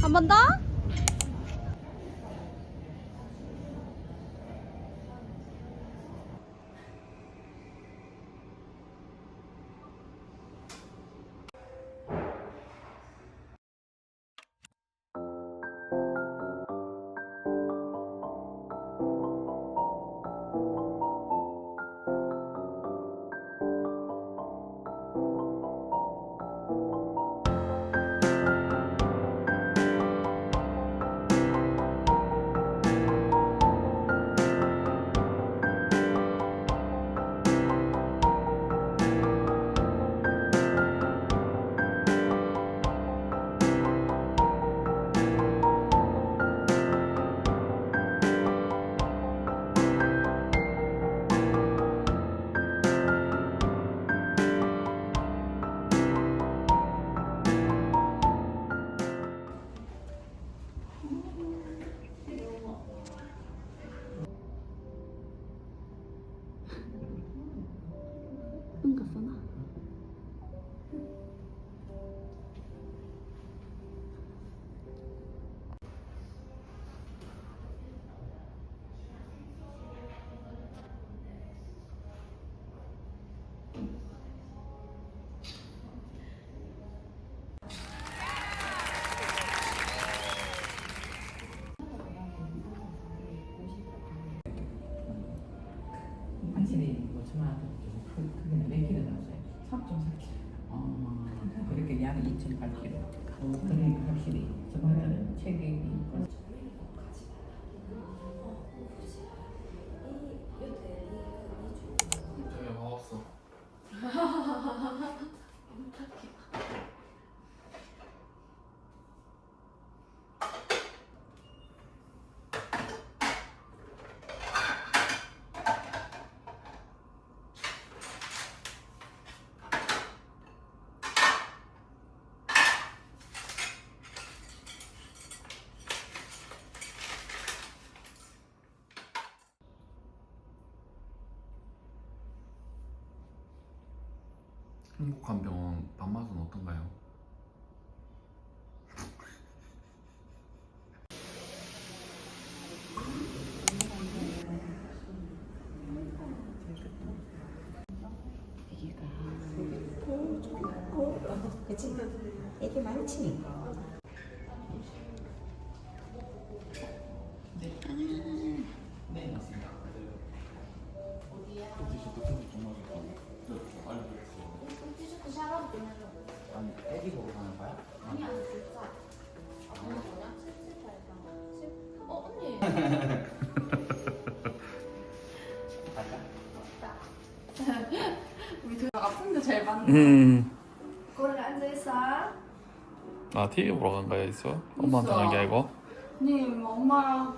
한 번 더? 당신이 뭐 크- 크게 몇 킬로 나왔어요? 3.4kg. 어, 그렇게 양이 2.8kg. 어, 그러니까 확실히 저한테는 체격이 고맙어. 행복한 병원 밥맛은 어떤가요? 애기가 어? 애기 많지? 보고 가는 거야? 아니 아니 진짜 아니 뭐냐 77, 83, 10 어, 언니 갈까? 우리 둘다 아픈데 잘 맞네 음. 거기 앉아있어 아 TV 보러 간 거야 있어? 엄마한테 간게 아니고? 님 엄마랑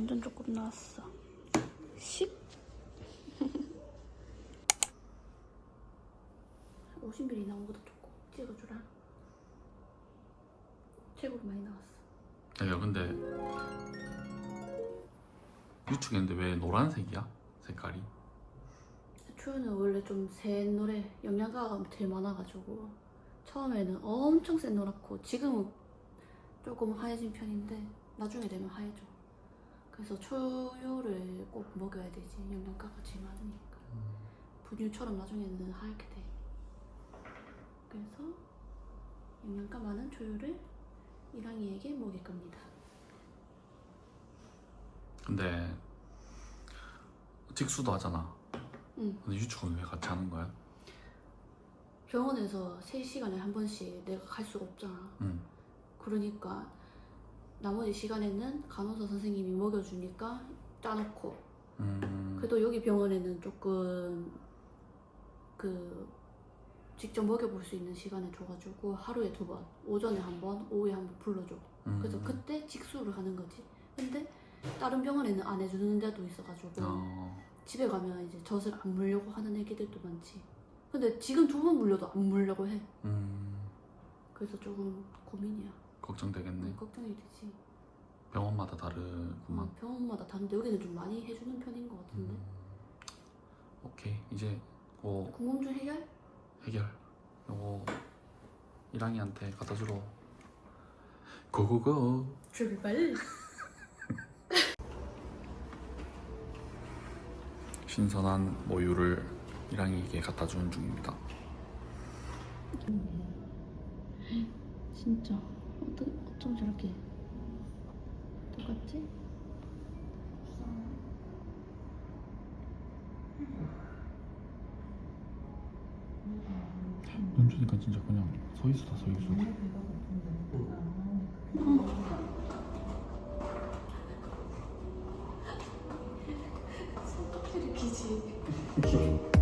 완전 조금 나왔어. 10? 50ml 나온 것도 조금 찍어주라. 최고로 많이 나왔어. 야 근데 유축했는데 왜 노란색이야? 색깔이? 추유는 원래 좀센 노래 영양가가 제일 많아가지고 처음에는 엄청 센 노랗고 지금은 조금 하얘진 편인데 나중에 되면 하얘져. 그래서 초유를 꼭 먹여야 되지 영양가가 제일 많으니까 분유처럼 나중에는 하얗게 돼. 그래서 영양가 많은 초유를 이랑이에게 먹일 겁니다. 근데 직수도 하잖아 응. 근데 유축은 왜 같이 하는 거야? 병원에서 3시간에 한 번씩 내가 갈 수가 없잖아. 응 그러니까 나머지 시간에는 간호사 선생님이 먹여주니까 짜놓고 음... 그래도 여기 병원에는 조금 그 직접 먹여볼 수 있는 시간을 줘가지고 하루에 두 번, 오전에 한 번, 오후에 한 번 불러줘. 음. 그래서 그때 직수를 하는 거지. 근데 다른 병원에는 안 해주는 데도 있어가지고 어. 집에 가면 이제 젖을 안 물려고 하는 애기들도 많지. 근데 지금 두 번 물려도 안 물려고 해. 음. 그래서 조금 고민이야. 걱정되겠네. 걱정이 되지. 병원마다 다르구만. 어, 병원마다 다른데 여기는 좀 많이 해주는 편인 것 같은데. 음. 오케이 이제 뭐 궁금증 해결? 해결. 요거 이랑이한테 갖다 주러. 고고고. 출발. 신선한 모유를 이랑이에게 갖다 주는 중입니다. 진짜 어떻게 어쩜 저렇게 똑같지? 눈 주니까 진짜 그냥 서 있어다 서 있어. 손톱들이 기지.